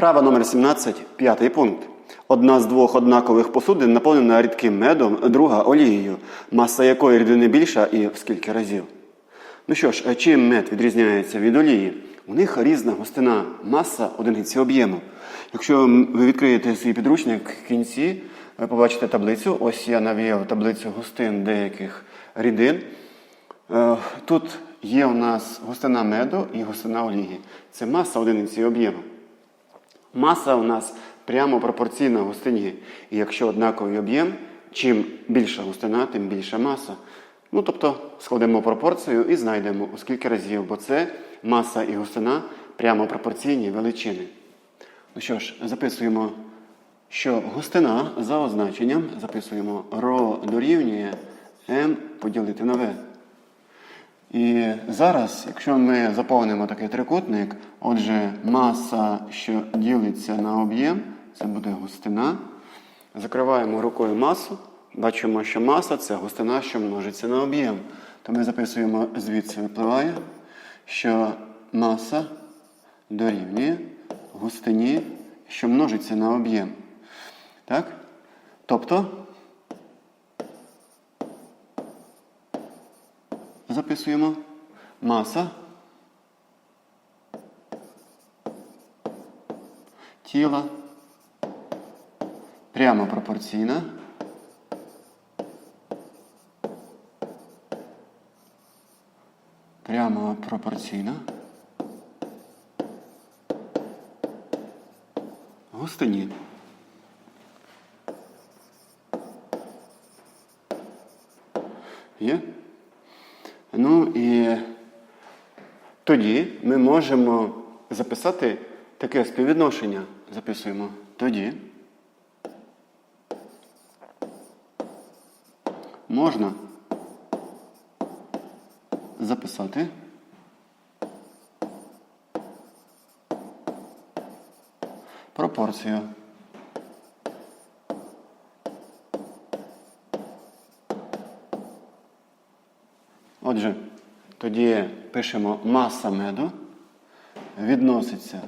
Вправа номер 17, п'ятий пункт. Одна з двох однакових посудин наповнена рідким медом, друга олією, маса якої рідини більша і в скільки разів. Ну що ж, чим мед відрізняється від олії? У них різна густина, маса одиниці об'єму. Якщо ви відкриєте свій підручник в кінці, ви побачите таблицю. Ось я навів таблицю густин деяких рідин. Е, Тут є у нас густина меду і густина олії. Це маса одиниці об'єму. Маса у нас прямо пропорційна густині. І якщо однаковий об'єм, чим більша густина, тим більша маса. Ну, тобто складемо пропорцію і знайдемо у скільки разів, бо це маса і густина прямо пропорційні величини. Ну що ж, записуємо, що густина за означенням записуємо ро дорівнює m поділити на v. І зараз, якщо ми заповнимо такий трикутник, отже, маса, що ділиться на об'єм, це буде густина. Закриваємо рукою масу. Бачимо, що маса це густина, що множиться на об'єм. То ми записуємо звідси випливає, що маса дорівнює густині, що множиться на об'єм. Так? Тобто записуємо? Маса. Тіла прямо пропорційна. Прямо пропорційна. Густині. Є? Ну і тоді ми можемо записати таке співвідношення. Записуємо тоді. Можна записати пропорцію. Отже, тоді пишемо маса меду відноситься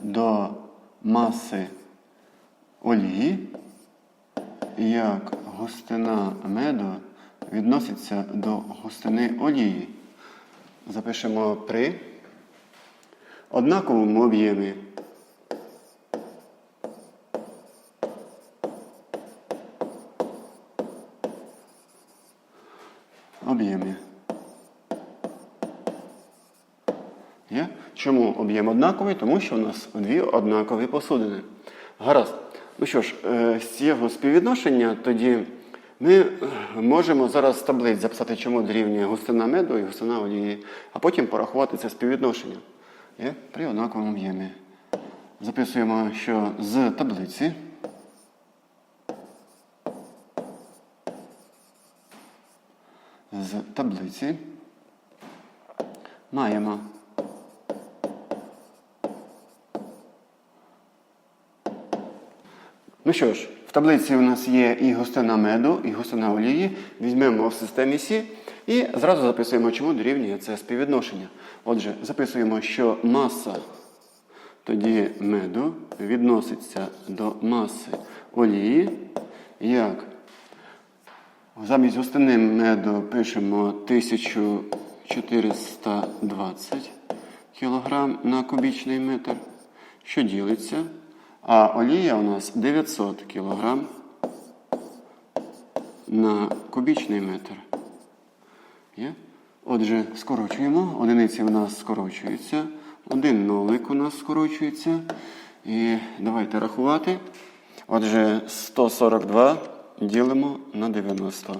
до маси олії, як густина меду відноситься до густини олії. Запишемо при однаковому об'ємі. Чому об'єм однаковий? Тому що у нас дві однакові посудини. Гаразд. Ну що ж, е, з цього співвідношення тоді ми можемо зараз з таблиць записати, чому дорівнює густина меду і густина олії, а потім порахувати це співвідношення. Є? При однаковому об'ємі. Записуємо, що з таблиці. З таблиці маємо Ну що ж, в таблиці у нас є і густина меду, і густина олії. Візьмемо в системі Сі і зразу записуємо, чому дорівнює це співвідношення. Отже, записуємо, що маса тоді меду відноситься до маси олії. Як? Замість густини меду пишемо 1420 кг на кубічний метр, що ділиться. А олія у нас 900 кг на кубічний метр. Є? Отже, скорочуємо. Одиниці у нас скорочуються. Один нолик у нас скорочується. І давайте рахувати. Отже, 142 ділимо на 90.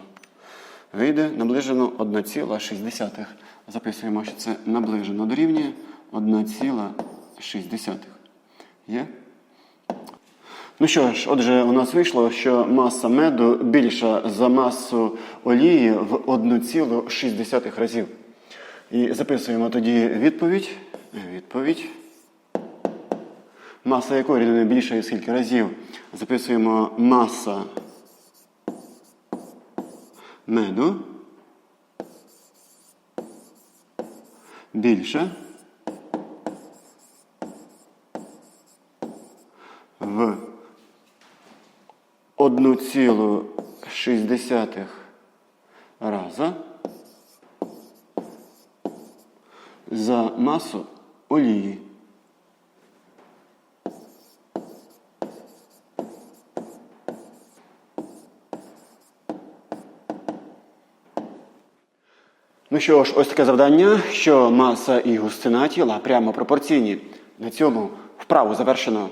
Вийде наближено 1,6. Записуємо, що це наближено дорівнює 1,6. Є? Ну що ж, отже, у нас вийшло, що маса меду більша за масу олії в 1,6 разів. І записуємо тоді відповідь. Відповідь. Маса якої рідини більша і скільки разів? Записуємо маса меду більша 1,6 раза за масу олії. Ну що ж, ось таке завдання, що маса і густина тіла прямо пропорційні. На цьому вправу завершено.